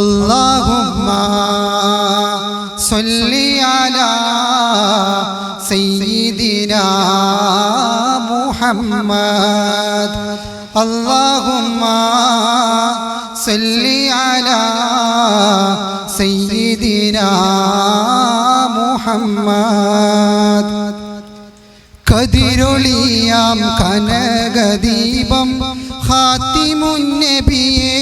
اللهم صل على سيدنا محمد اللهم صل على سيدنا محمد കതിരൊളിയാം കനകദീപം ഹാത്തിമുന്നബിയേ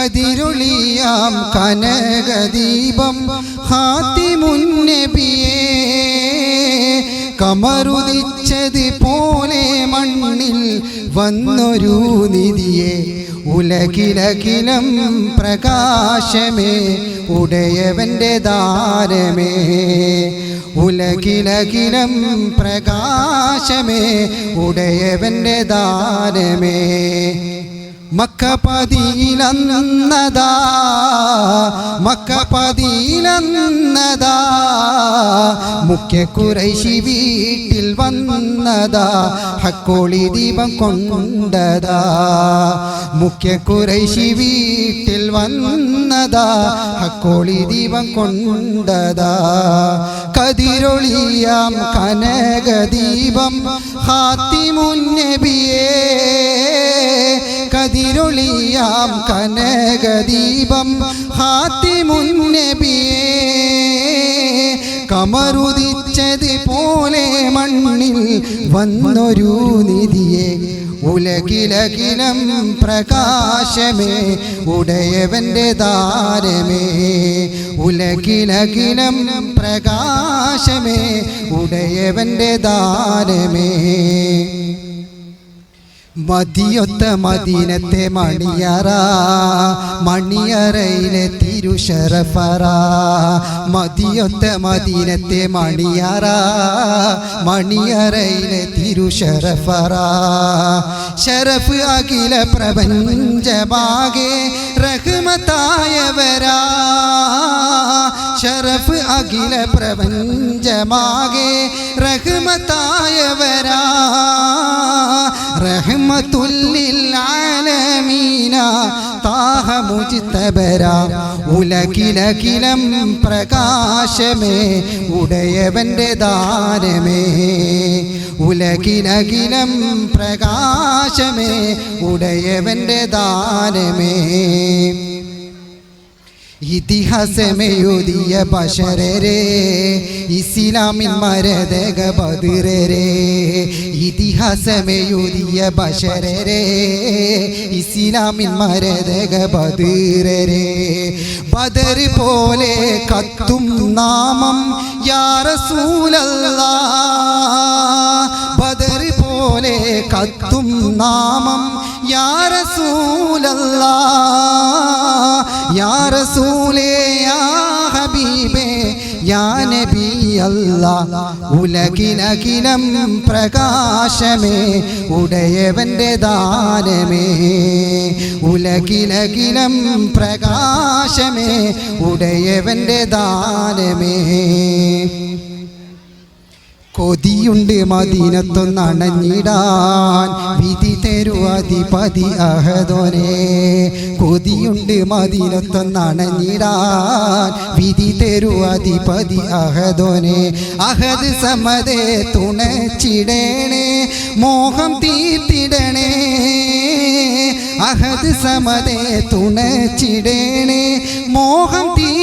കതിരൊളിയാം കനകദീപം ഹാത്തിമുന്നബിയേ കമറുദിച്ചത് പോലെ മണ്ണിൽ വന്നൊരു നിധിയെ ഉലകിലകിലം പ്രകാശമേ ഉടയവന്റെ ദാരമേ ഉലകിലകിലം പ്രകാശമേ ഉടയവന്റെ ദാരമേ മക്കപതിയിലന്നതാ മക്കപതിയിലന്നതാ മുഖ്യ കുറൈശി വീട്ടിൽ വന്നതാ ഹക്കോളി ദീപം കൊണ്ടതാ. മുഖ്യ കുറൈശി വീട്ടിൽ വന്നതാ ഹക്കോളി ദീപം കൊണ്ടതാ. കതിരൊളിയാം കനകദീപം ഹാത്തിമുന്നബിയേ കതിരൊളിയാം കനകദീപം. ഹാത്തിമുന്നബിയേ കമറുദിച്ചത് പോലെ മണ്ണിൽ വന്നൊരു നിധിയെ. ഉലകിലകിലം പ്രകാശമേ ഉടയവന്റെ താരമേ. ഉലകിലകിലം പ്രകാശമേ ഉടയവന്റെ ദാരമേ മതിയൊത്ത മദീനത്തെ മണിയറ മണിയറയിലെ തിരുഷറഫറ മതിയൊത്ത മദീനത്തെ മണിയറ മണിയറയിലെ തിരുഷറഫറ ഷറഫ് അഖില പ്രപഞ്ചമാകെ റഹ്മത്തായവരാ. ഷറഫ് അഖില പ്രപഞ്ചമാകെ റഹ്മത്തായവരാ. റഹ്മത്തുല്ലിൽ ആലമീന താഹ മുജിത്തബര. ഉലകിലകിലം പ്രകാശമേ ഉടയവന്റെ ദാനമേ. ഉലകിലകിലം പ്രകാശമേ ഉടയവന്റെ ദാനമേ. ഇതിഹാസമെഴുതിയ ബഷരരെ ഇസ്ലാമിൻ മരതക ബദിരരെ ഇതിഹാസമെഴുതിയ ബഷരരെ ഇസ്ലാമിൻ മരതക ബദിരരെ ബദർ പോലെ കത്തും നാമം യാറസൂലല്ല ബദർ പോലെ കത്തും നാമം യാറസൂലല്ല യാ റസൂലേ ഹബീബേ യാ നബി അല്ലാ പ്രകാശമേ ഉടയവന്റെ ദാനമേ ഉലകിലകിലം പ്രകാശമേ ഉടയവന്റെ ദാനമേ. കൊതിയുണ്ട് മദീനത്തൊന്നണഞ്ഞിടാൻ വിധി തരു അധിപതി അഹദോനെ. കൊതിയുണ്ട് മദീനത്തൊന്നണഞ്ഞിടാൻ വിധി തരു അധിപതി അഹദോനെ. അഹദ് സമതേ തുണച്ചിടണേ മോഹം തീർത്തിടണേ. അഹദ് സമതേ തുണച്ചിടണേ മോഹം തീർത്തിടണേ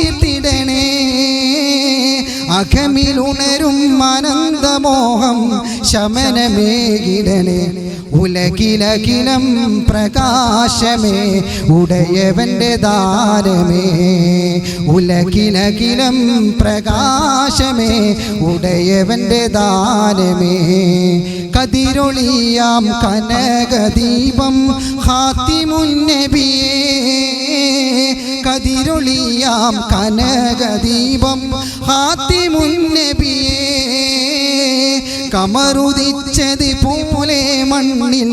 അഖമിലുണരും അനന്തമോഹം ശമനമേകിടനെ. ഉലകിലകിലം പ്രകാശമേ ഉടയവന്റെ ദാനമേ. ഉലകിലകിലം പ്രകാശമേ ഉടയവന്റെ ദാനമേ. കതിരൊളിയാം കനകദീപം ഹാത്തിമുന്നബിയേ കതിരൊളിയാം കനകദീപം ഹാത്തിമുന്നബിയേ കമറുദിച്ചത് പോലെ മണ്ണിൽ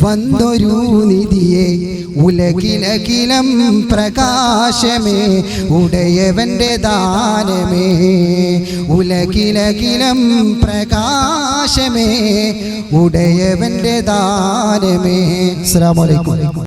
വന്നൊരു നിധിയെ. ഉലകിലകിലം പ്രകാശമേ ഉടയവന്റെ ദാനമേ. ഉലകിലകിലം പ്രകാശമേ ഉടയവന്റെ ദാനമേ. അസ്സലാമു